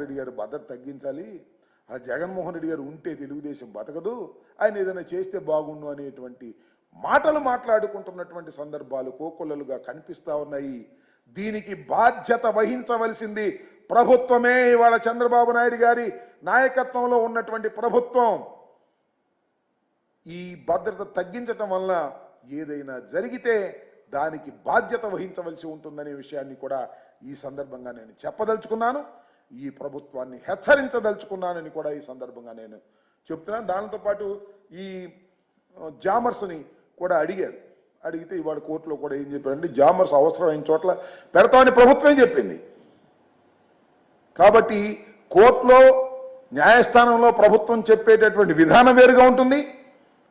జగన్మోహన్ రెడ్డి గారు భద్రత తగ్గించాలి. ఆ జగన్మోహన్ రెడ్డి గారు ఉంటే తెలుగుదేశం బతకదు. ఆయన ఏదైనా చేస్తే బాగుండు అనేటువంటి మాటలు మాట్లాడుకుంటున్నటువంటి సందర్భాలు కోకొల్లలుగా కనిపిస్తా ఉన్నాయి. దీనికి బాధ్యత వహించవలసింది ప్రభుత్వమే. ఇవాళ చంద్రబాబు నాయుడు గారి నాయకత్వంలో ఉన్నటువంటి ప్రభుత్వం. ఈ భద్రత తగ్గించటం వలన ఏదైనా జరిగితే దానికి బాధ్యత వహించవలసి ఉంటుందనే విషయాన్ని కూడా ఈ సందర్భంగా నేను చెప్పదలుచుకున్నాను. ఈ ప్రభుత్వాన్ని హెచ్చరించదలుచుకున్నానని కూడా ఈ సందర్భంగా నేను చెప్తున్నాను. దానితో పాటు ఈ జామర్స్ని కూడా అడిగారు. అడిగితే ఇవాళ కోర్టులో కూడా ఏం చెప్పారంటే జామర్స్ అవసరమైన చోట్ల పెడతామని ప్రభుత్వం చెప్పింది. కాబట్టి కోర్టులో న్యాయస్థానంలో ప్రభుత్వం చెప్పేటటువంటి విధానం వేరుగా ఉంటుంది.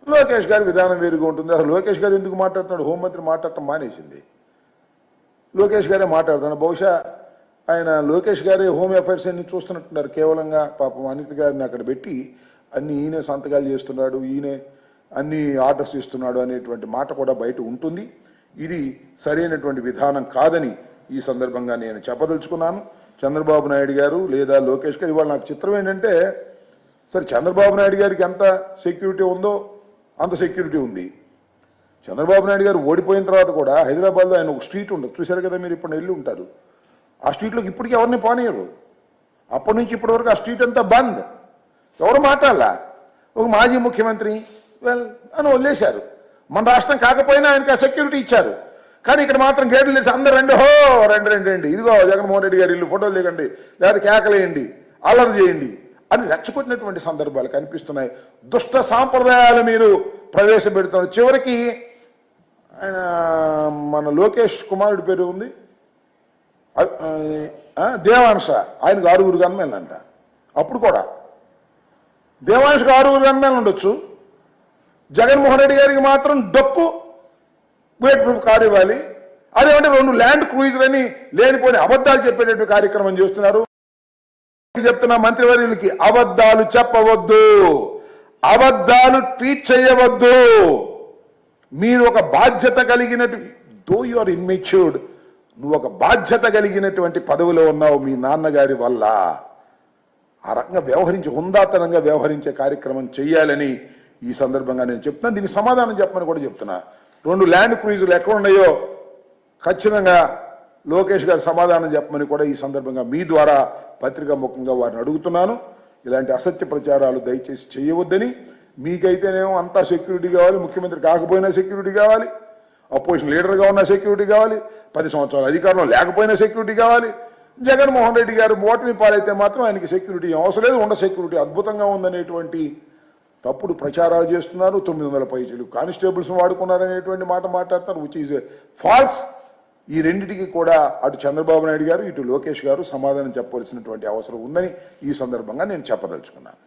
లోకేష్ గారి విధానం వేరుగా ఉంటుంది. అసలు లోకేష్ గారు ఎందుకు మాట్లాడుతున్నాడు? హోంమంత్రి మాట్లాడటం మానేసింది. లోకేష్ గారే మాట్లాడుతున్నాడు. బహుశా ఆయన లోకేష్ గారే హోమ్ అఫైర్స్ అన్ని చూస్తున్నట్టున్నారు. కేవలంగా పాపం అనిత గారిని అక్కడ పెట్టి అన్ని ఈయనే సంతకాలు చేస్తున్నాడు ఈయనే అన్ని ఆర్డర్స్ ఇస్తున్నాడు అనేటువంటి మాట కూడా బయట ఉంటుంది. ఇది సరైనటువంటి విధానం కాదని ఈ సందర్భంగా నేను చెప్పదలుచుకున్నాను. చంద్రబాబు నాయుడు గారు లేదా లోకేష్ గారు ఇవాళ నాకు చిత్రం ఏంటంటే సరే చంద్రబాబు నాయుడు గారికి ఎంత సెక్యూరిటీ ఉందో అంత సెక్యూరిటీ ఉంది. చంద్రబాబు నాయుడు గారు ఓడిపోయిన తర్వాత కూడా హైదరాబాద్లో ఆయన ఒక స్ట్రీట్ ఉండదు. చూశారు కదా మీరు ఇప్పుడు వెళ్ళి ఉంటారు ఆ స్ట్రీట్లోకి ఇప్పటికీ ఎవరిని పోనీయరు. అప్పటి నుంచి ఇప్పటి వరకు ఆ స్ట్రీట్ అంతా బంద్. ఎవరు మాట్లాడలా? ఒక మాజీ ముఖ్యమంత్రి వెల్ అని వదిలేశారు. మన రాష్ట్రం కాకపోయినా ఆయనకి ఆ సెక్యూరిటీ ఇచ్చారు. కానీ ఇక్కడ మాత్రం గేట్లు తెరిచి అందరు రండి హో రండి రండి రండి. ఇదిగో జగన్మోహన్ రెడ్డి గారు ఇల్లు ఫోటోలు దిగండి లేదా కేకలేయండి అల్లరి చేయండి అని రెచ్చగొట్టినటువంటి సందర్భాలు కనిపిస్తున్నాయి. దుష్ట సాంప్రదాయాలు మీరు ప్రవేశపెడుతున్నారు. చివరికి ఆయన మన లోకేష్ కుమారుడి పేరు ఉంది. దేవాంశ. ఆయనకు ఆరుగురు గన్మేలంట అప్పుడు కూడా. దేవాంశకు ఆరుగురు గన్మేలు ఉండొచ్చు. జగన్మోహన్ రెడ్డి గారికి మాత్రం డొక్కు బుల్లెట్ ప్రూఫ్ కారు ఇవ్వాలి. అదేమంటే రెండు ల్యాండ్ క్రూయిజర్లని లేనిపోని అబద్ధాలు చెప్పేటట్టు కార్యక్రమం చేస్తున్నారు. చెప్తున్న మంత్రివర్యులకి అబద్ధాలు చెప్పవద్దు. అబద్ధాలు ట్వీట్ చేయవద్దు. మీరు ఒక బాధ్యత కలిగినట్టు దో యు ఆర్ ఇన్మెచ్యూర్డ్ నువ్వు ఒక బాధ్యత కలిగినటువంటి పదవిలో ఉన్నావు మీ నాన్నగారి వల్ల. ఆ రకంగా వ్యవహరించి హుందాతనంగా వ్యవహరించే కార్యక్రమం చేయాలని ఈ సందర్భంగా నేను చెప్తున్నా. దీనికి సమాధానం చెప్పమని కూడా చెప్తున్నా. రెండు ల్యాండ్ క్రూజులు ఎక్కడ ఉన్నాయో ఖచ్చితంగా లోకేష్ గారు సమాధానం చెప్పమని కూడా ఈ సందర్భంగా మీ ద్వారా పత్రికా ముఖంగా వారిని అడుగుతున్నాను. ఇలాంటి అసత్య ప్రచారాలు దయచేసి చేయవద్దని. మీకైతేనేమో అంతా సెక్యూరిటీ కావాలి ముఖ్యమంత్రి కాకపోయినా సెక్యూరిటీ కావాలి. అపోజిషన్ లీడర్గా ఉన్న సెక్యూరిటీ కావాలి పది సంవత్సరాల అధికారంలో లేకపోయినా సెక్యూరిటీ కావాలి. జగన్మోహన్ రెడ్డి గారు ఓటమి పాలైతే మాత్రం ఆయనకి సెక్యూరిటీ అవసరం లేదు ఉండ సెక్యూరిటీ అద్భుతంగా ఉందనేటువంటి తప్పుడు ప్రచారాలు చేస్తున్నారు. తొమ్మిది వందల పైసలు కానిస్టేబుల్స్ వాడుకున్నారనేటువంటి మాట మాట్లాడుతున్నారు విచ్ ఈజ్ ఫాల్స్ ఈ రెండింటికి కూడా అటు చంద్రబాబు నాయుడు గారు ఇటు లోకేష్ గారు సమాధానం చెప్పవలసినటువంటి అవసరం ఉందని ఈ సందర్భంగా నేను చెప్పదలుచుకున్నాను.